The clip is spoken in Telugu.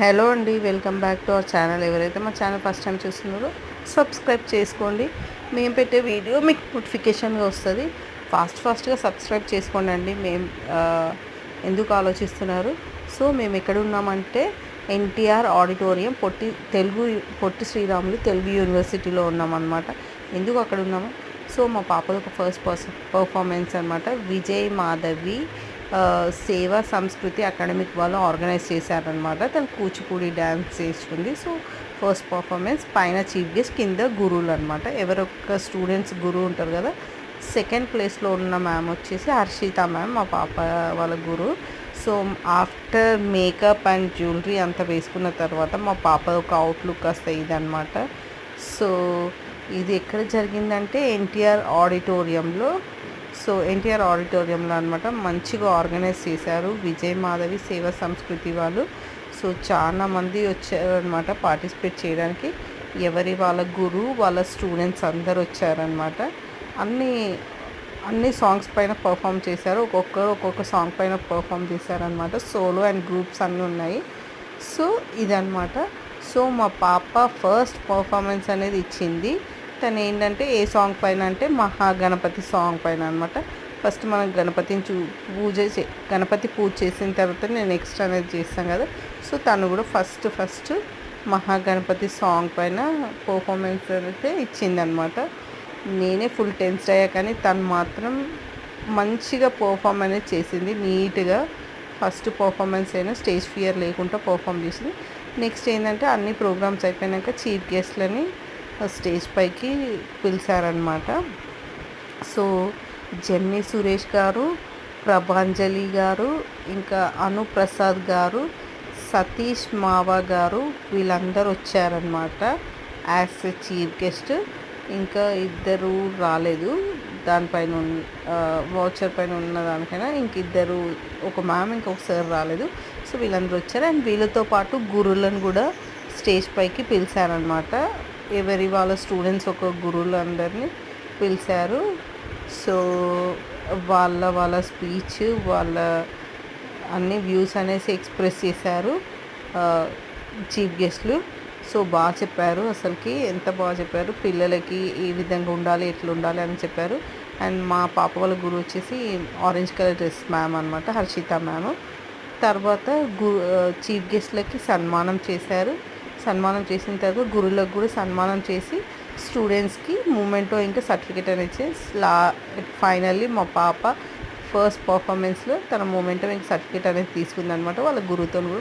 హలో అండి welcome back to our channel. ఎవరైతే మా ఛానల్ ఫస్ట్ టైం చూస్తున్నారో సబ్స్క్రైబ్ చేసుకోండి. మేము పెట్టే వీడియో మీకు నోటిఫికేషన్గా వస్తుంది. ఫాస్ట్ ఫాస్ట్గా సబ్స్క్రైబ్ చేసుకోండి అండి మేము ఎందుకు ఆలోచిస్తున్నారు? సో మేము ఎక్కడ ఉన్నామంటే ఎన్టీఆర్ ఆడిటోరియం పొట్టి తెలుగు పొట్టి శ్రీరాములు తెలుగు యూనివర్సిటీలో ఉన్నామన్నమాట. ఎందుకు అక్కడ ఉన్నాము? సో మా పాపది ఒక ఫస్ట్ పర్సన్ పర్ఫార్మెన్స్ అనమాట విజయ్ మాధవి సేవా సంస్కృతి అకాడమిక్ వాళ్ళు ఆర్గనైజ్ చేశారనమాట తను కూచిపూడి డ్యాన్స్ చేస్తుంది సో ఫస్ట్ పర్ఫార్మెన్స్ పైన చీఫ్ గెస్ట్ కింద గురువులు అనమాట ఎవరొక్క స్టూడెంట్స్ గురువు ఉంటారు కదా సెకండ్ ప్లేస్లో ఉన్న మ్యామ్ వచ్చేసి హర్షిత మ్యామ్ మా పాప వాళ్ళ గురువు. So after makeup and jewellery అంతా వేసుకున్న తర్వాత మా పాప ఒక అవుట్లుక్ వస్తాయి ఇదనమాట సో ఇది ఎక్కడ జరిగిందంటే ఎన్టీఆర్ ఆడిటోరియంలో సో ఎన్టీఆర్ ఆడిటోరియంలో అనమాట మంచిగా ఆర్గనైజ్ చేశారు. విజయ్ మాధవి సేవా సంస్కృతి వాళ్ళు. సో చాలా మంది వచ్చారనమాట పార్టిసిపేట్ చేయడానికి. ఎవరి వాళ్ళ గురువు వాళ్ళ స్టూడెంట్స్ అందరు వచ్చారనమాట అన్నీ అన్ని సాంగ్స్ పైన పర్ఫామ్ చేశారు. ఒక్కొక్కరు ఒక్కొక్క సాంగ్ పైన పర్ఫామ్ చేశారనమాట సోలో అండ్ గ్రూప్స్ అన్నీ ఉన్నాయి. సో ఇదనమాట సో మా పాప ఫస్ట్ పర్ఫార్మెన్స్ అనేది ఇచ్చింది. తను ఏంటంటే ఏ సాంగ్ పైన అంటే మహాగణపతి సాంగ్ పైన అనమాట ఫస్ట్ మనం గణపతిని చూ పూజ చే గణపతి పూజ చేసిన తర్వాత నేను నెక్స్ట్ అనేది చేస్తాను కదా. సో తను కూడా ఫస్ట్ ఫస్ట్ మహాగణపతి సాంగ్ పైన పర్ఫార్మెన్స్ అయితే ఇచ్చిందనమాట నేనే ఫుల్ టెన్స్డ్ అయ్యా కానీ తను మాత్రం మంచిగా పర్ఫామ్ అనేది చేసింది. నీట్గా ఫస్ట్ పర్ఫార్మెన్స్ అయినా స్టేజ్ ఫియర్ లేకుండా పర్ఫామ్ చేసింది. నెక్స్ట్ ఏంటంటే అన్ని ప్రోగ్రామ్స్ అయిపోయాక చీఫ్ గెస్ట్లని స్టేజ్ పైకి పిలిచారనమాట సో జెన్నీ సురేష్ గారు ప్రభాంజలి గారు ఇంకా అనుప్రసాద్ గారు సతీష్ మావా గారు వీళ్ళందరూ వచ్చారనమాట యాజ్ ఎ చీఫ్ గెస్ట్. ఇంకా ఇద్దరు రాలేదు. దానిపైన వాచర్ పైన ఉన్న దానికైనా ఇంక ఇద్దరు ఒక మ్యామ్ ఇంకొక సార్ రాలేదు. సో వీళ్ళందరూ వచ్చారు. అండ్ వీళ్ళతో పాటు గురువులను కూడా స్టేజ్ పైకి పిలిచారనమాట ఎవరి వాళ్ళ స్టూడెంట్స్ ఒక గురువులందరినీ పిలిచారు. సో వాళ్ళ వాళ్ళ స్పీచ్ వాళ్ళ అన్ని వ్యూస్ అనేసి ఎక్స్ప్రెస్ చేశారు చీఫ్ గెస్ట్లు సో బాగా చెప్పారు అసలుకి ఎంత బాగా చెప్పారు పిల్లలకి ఏ విధంగా ఉండాలి ఎట్లా ఉండాలి అని చెప్పారు. అండ్ మా పాప వాళ్ళ గురువు వచ్చేసి ఆరెంజ్ కలర్ డ్రెస్ మ్యామ్ అనమాట హర్షిత మ్యామ్ తర్వాత గు చీఫ్ గెస్ట్లకి సన్మానం చేశారు. సన్మానం చేసిన తర్వాత గురువులకు కూడా సన్మానం చేసి స్టూడెంట్స్కి మూమెంటో ఇంకా సర్టిఫికేట్ అనేది ఇచ్చి లా ఫైనల్లీ మా పాప ఫస్ట్ పర్ఫార్మెన్స్లో తన మూమెంటో ఇంకా సర్టిఫికేట్ అనేది తీసుకుందనమాట వాళ్ళ గురువుతో కూడా